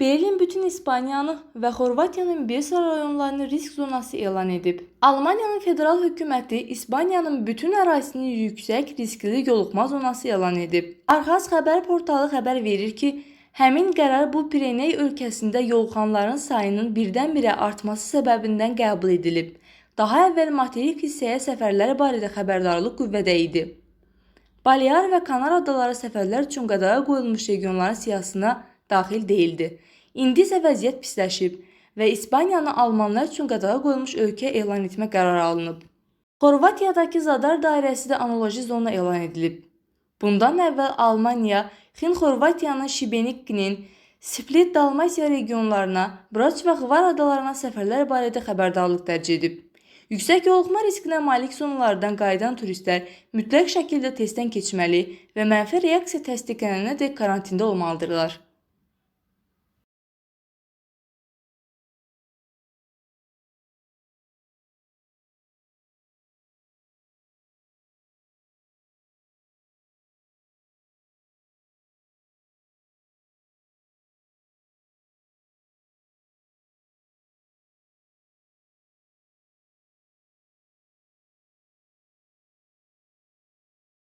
İspaniyanı və Xorvatiyanın bir sıra rayonlarını risk zonası elan edib. Almaniyanın federal hökuməti İspaniyanın bütün ərazisini yüksək riskli yoluxma zonası elan edib. Arxas xəbər portalı xəbər verir ki, həmin qərar bu Pirenej ölkəsində yoluxanların sayının birdən-birə artması səbəbindən qəbul edilib. Daha əvvəl materik hissəyə səfərlər barədə xəbərdarlıq qüvvədə idi. Balear və Kanar adaları səfərlər üçün qadağa qoyulmuş regionların siyahısına daxil deyildi. İndi isə vəziyyət pisləşib və İspaniyanı almanlar üçün qadağa qoyulmuş ölkə elan etmə qərarı alınıb. Xorvatiyadakı Zadar dairəsi də analoji zona elan edilib. Bundan əvvəl Almaniya Xin Xorvatiyanın Şibenikinin, Split Dalmasiya regionlarına, Brač və Hvar adalarına səfərlər barədə xəbərdarlıq dərc edib. Yüksək yoluxma riskinə malik zonalardan qayıdan turistlər mütləq şəkildə testdən keçməli və mənfi reaksiya təsdiqlənənədək karantində olmalıdırlar.